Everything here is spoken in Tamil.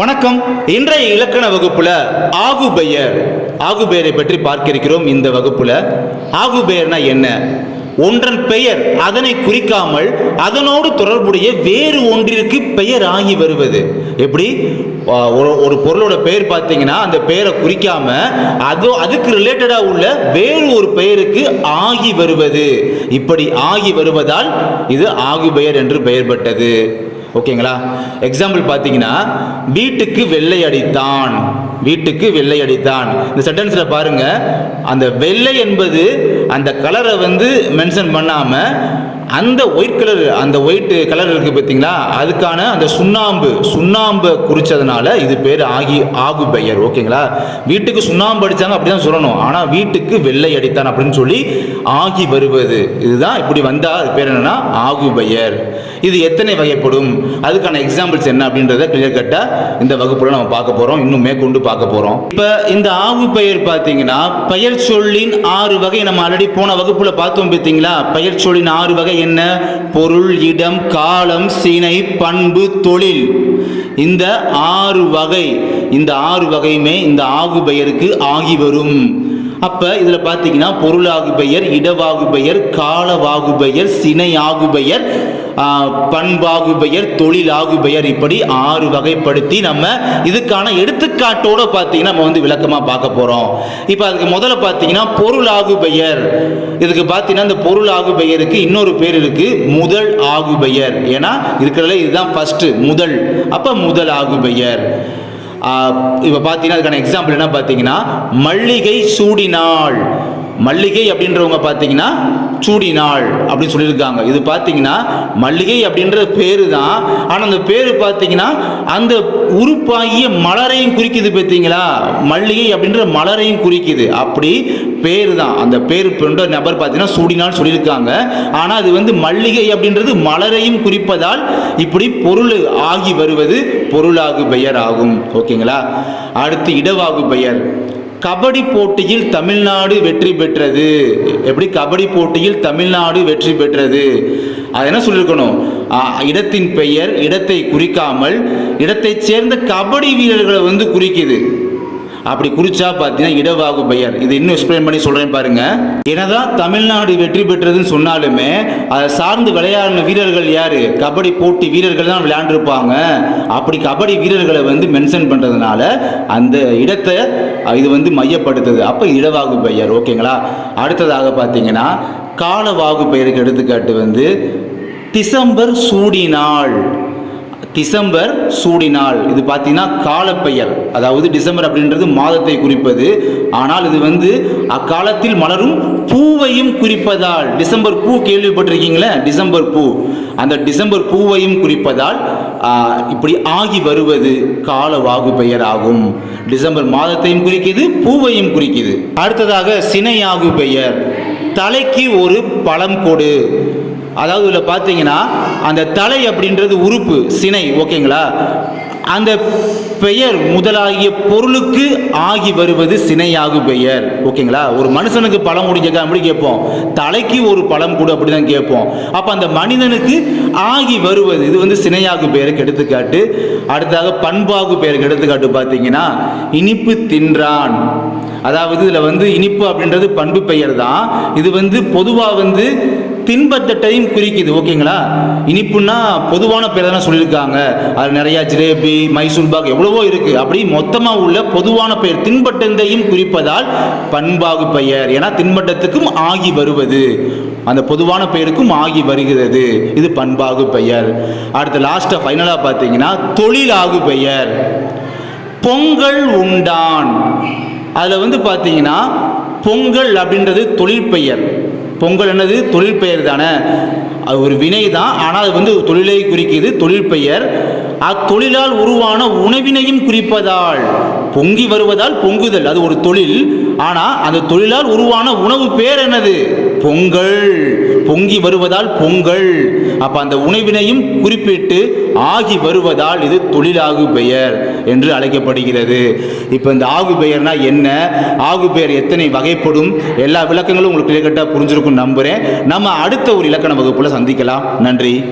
வணக்கம். இன்றைய இலக்கண வகுப்புல ஆகுபெயர். ஆகுபெயரை பற்றி பார்க்கிருக்கிறோம் இந்த வகுப்புல. ஆகுபெயர்னா என்ன? ஒன்றன் பெயர் அதனை குறிக்காமல் அதனோடு தொடர்புடைய வேறு ஒன்றிற்கு பெயர் ஆகி வருவது. எப்படி? ஒரு ஒரு பொருளோட பெயர் பார்த்தீங்கன்னா அந்த பெயரை குறிக்காம அது அதுக்கு ரிலேட்டடாக உள்ள வேறு ஒரு பெயருக்கு ஆகி வருவது. இப்படி ஆகி வருவதால் இது ஆகு பெயர் என்று பெயர் பட்டது ஓகேங்களா? எக்ஸாம்பிள் பார்த்தீங்கன்னா வீட்டுக்கு வெள்ளை அடித்தான் வீட்டுக்கு வெள்ளை அடித்தான் இந்த சென்டென்ஸில் பாருங்க அந்த வெள்ளை என்பது அந்த கலரை வந்து மென்ஷன் பண்ணாமல் அந்த ஒயிட் கலர் அந்த ஒயிட் கலர் இருக்கு பார்த்தீங்களா? அதுக்கான அந்த சுண்ணாம்பு சுண்ணாம்பை குறிச்சதுனால இது பேர் ஆகி ஆகு பெயர் ஓகேங்களா? வீட்டுக்கு சுண்ணாம்பு அடித்தாங்க அப்படி தான் சொல்லணும். ஆனால் வீட்டுக்கு வெள்ளை அடித்தான் அப்படின்னு சொல்லி ஆகி வருவது. இதுதான் இப்படி வந்தால் அது பேர் என்னென்னா ஆகு பெயர். இது எத்தனை வகைப்படும்? அதுக்கான எக்ஸாம்பிள்ஸ் என்ன அப்படின்றத கிளியர் கட்டாக இந்த வகுப்பில் நம்ம பார்க்க போகிறோம் இன்னும் மேற்கொண்டு பார்க்க போகிறோம் இப்போ இந்த ஆகு பெயர் பார்த்தீங்கன்னா பெயர் சொல்லின் ஆறு வகை நம்ம ஆல்ரெடி போன வகுப்பில் பார்த்தோம் பார்த்தீங்களா? பெயர் சொல்லின் ஆறு வகை என்ன? பொருள் இடம் காலம் சினை பண்பு தொழில். இந்த ஆறு வகை இந்த ஆறு வகையுமே இந்த ஆகு பெயருக்கு ஆகி வரும். அப்ப இதுல பாத்தீங்கன்னா பொருளாகு பெயர் இடவாகு பெயர் காலவாகு பெயர் சினை ஆகு பெயர் பண்பாகு பெயர் தொழிலாகு பெயர் இப்படி ஆறு வகைப்படுத்தி நம்ம இதுக்கான எடுத்துக்காட்டோட பார்த்தீங்கன்னா நம்ம வந்து விளக்கமாக பார்க்க போகிறோம் இப்போ அதுக்கு முதல்ல பார்த்தீங்கன்னா பொருளாகு பெயர் இதுக்கு பார்த்தீங்கன்னா இந்த பொருளாகு பெயருக்கு இன்னொரு பேர் இருக்குது முதல் ஆகு பெயர் ஏன்னா இருக்கிறதுல இதுதான் ஃபஸ்ட்டு முதல். அப்போ முதல் ஆகு பெயர் இப்போ பார்த்தீங்கன்னா அதுக்கான எக்ஸாம்பிள் என்ன பார்த்தீங்கன்னா மல்லிகை சூடினாள் மல்லிகை அப்படின்றவங்க பார்த்தீங்கன்னா சூடினாள் அப்படின்னு சொல்லியிருக்காங்க. இது பார்த்தீங்கன்னா மல்லிகை அப்படின்ற பேரு தான் ஆனால் அந்த பேர் பார்த்தீங்கன்னா அந்த உருப்பாகிய மலரையும் குறிக்குது பார்த்தீங்களா மல்லிகை அப்படின்ற மலரையும் குறிக்குது. அப்படி பேர் தான் அந்த பேர் கொண்ட நபர் பார்த்தீங்கன்னா சூடினால் சொல்லியிருக்காங்க. ஆனால் அது வந்து மல்லிகை அப்படின்றது மலரையும் குறிப்பதால் இப்படி பொருள் ஆகி வருவது பொருளாகு பெயர் ஆகும் ஓகேங்களா? அடுத்து இடவாகு பெயர். கபடி போட்டியில் தமிழ்நாடு வெற்றி பெற்றது. எப்படி? கபடி போட்டியில் தமிழ்நாடு வெற்றி பெற்றது. அது என்ன சொல்லியிருக்கணும்? இடத்தின் பெயர் இடத்தை குறிக்காமல் இடத்தைச் சேர்ந்த கபடி வீரர்களை வந்து குறிக்குது. அப்படி குறிச்சா பார்த்தீங்கன்னா இடவாகு பெயர். இது இன்னும் எக்ஸ்பிளைன் பண்ணி சொல்றேன் பாருங்க. என்னதான் தமிழ்நாடு வெற்றி பெற்றதுன்னு சொன்னாலுமே அதை சார்ந்து விளையாடின வீரர்கள் யாரு? கபடி போட்டி வீரர்கள் தான் விளையாண்டுருப்பாங்க. அப்படி கபடி வீரர்களை வந்து மென்ஷன் பண்றதுனால அந்த இடத்தை இது வந்து மையப்படுத்துது. அப்போ இடவாகு பெயர் ஓகேங்களா? அடுத்ததாக பார்த்தீங்கன்னா காலவாகு பெயருக்கு எடுத்துக்காட்டு வந்து டிசம்பர் சூடினாள் டிசம்பர் சூடினால். இது பார்த்தீங்கன்னா காலப்பெயர் அதாவது டிசம்பர் அப்படின்றது மாதத்தை குறிப்பது. ஆனால் இது வந்து அக்காலத்தில் மலரும் பூவையும் குறிப்பதால். டிசம்பர் பூ கேள்விப்பட்டிருக்கீங்களே? டிசம்பர் பூ. அந்த டிசம்பர் பூவையும் குறிப்பதால் இப்படி ஆகி வருவது காலவாகு பெயர் ஆகும் டிசம்பர் மாதத்தையும் குறிக்குது பூவையும் குறிக்குது. அடுத்ததாக சினையாகு பெயர் தலைக்கு ஒரு பழம் கொடு. அதாவது இதில் பார்த்தீங்கன்னா அந்த தலை அப்படின்றது உறுப்பு சினை ஓகேங்களா? அந்த பெயர் முதலாகிய பொருளுக்கு ஆகி வருவது சினையாகு பெயர் ஓகேங்களா? ஒரு மனுஷனுக்கு பழம் கொடு அப்படி கேட்போம்? தலைக்கு ஒரு பழம் கூட அப்படி தான் கேட்போம். அப்போ அந்த மனிதனுக்கு ஆகி வருவது இது வந்து சினையாகு பெயருக்கு எடுத்துக்காட்டு. அடுத்ததாக பண்பாகு பெயருக்கு எடுத்துக்காட்டு பார்த்தீங்கன்னா இனிப்பு தின்றான். அதாவது இதில் வந்து இனிப்பு அப்படின்றது பண்பு பெயர் தான் இது வந்து பொதுவாக வந்து தின்பத்தட்டையும் குறிக்குது ஓகேங்களா? இனிப்புன்னா பொதுவான பேர் தானே சொல்லியிருக்காங்க. அது நிறைய ஜிலேபி மைசூர் பாக் எவ்வளவோ இருக்கு. அப்படி மொத்தமாக உள்ள பொதுவான பெயர் தின்பட்டத்தையும் குறிப்பதால் பண்பாகு பெயர். ஏன்னா தின்பட்டத்துக்கும் ஆகி வருவது. அந்த பொதுவான பெயருக்கும் ஆகி வருகிறது. இது பண்பாகு பெயர். அடுத்து லாஸ்ட்டாக ஃபைனலாக பார்த்தீங்கன்னா தொழிலாகு பெயர். பொங்கல் உண்டான். அதில் வந்து பார்த்தீங்கன்னா பொங்கல் அப்படின்றது தொழிற்பெயர் பொங்கல் என்னது? தொழிற்பெயர் தானே. அது ஒரு வினை தான். ஆனால் அது வந்து தொழிலை குறிக்குது. தொழிற்பெயர் அத்தொழிலால் உருவான உணவினையும் குறிப்பதால் பொங்கி வருவதால் பொங்குதல். அது ஒரு தொழில். ஆனால் அந்த தொழிலால் உருவான உணவு பேர் என்னது? பொங்கல். பொங்கி வருவதால் பொங்கல். அப்ப அந்த உணவினையும் குறிப்பிட்டு ஆகி வருவதால் இது தொழிலாகு பெயர் என்று அழைக்கப்படுகிறது. இப்போ இந்த ஆகு பெயர்னா என்ன? ஆகு பெயர் எத்தனை வகைப்படும்? எல்லா விளக்கங்களும் உங்களுக்கு கிட்டத்தட்ட புரிஞ்சிருக்கும் நம்புறேன். நம்ம அடுத்த ஒரு இலக்கண வகுப்புல சந்திக்கலாம். நன்றி.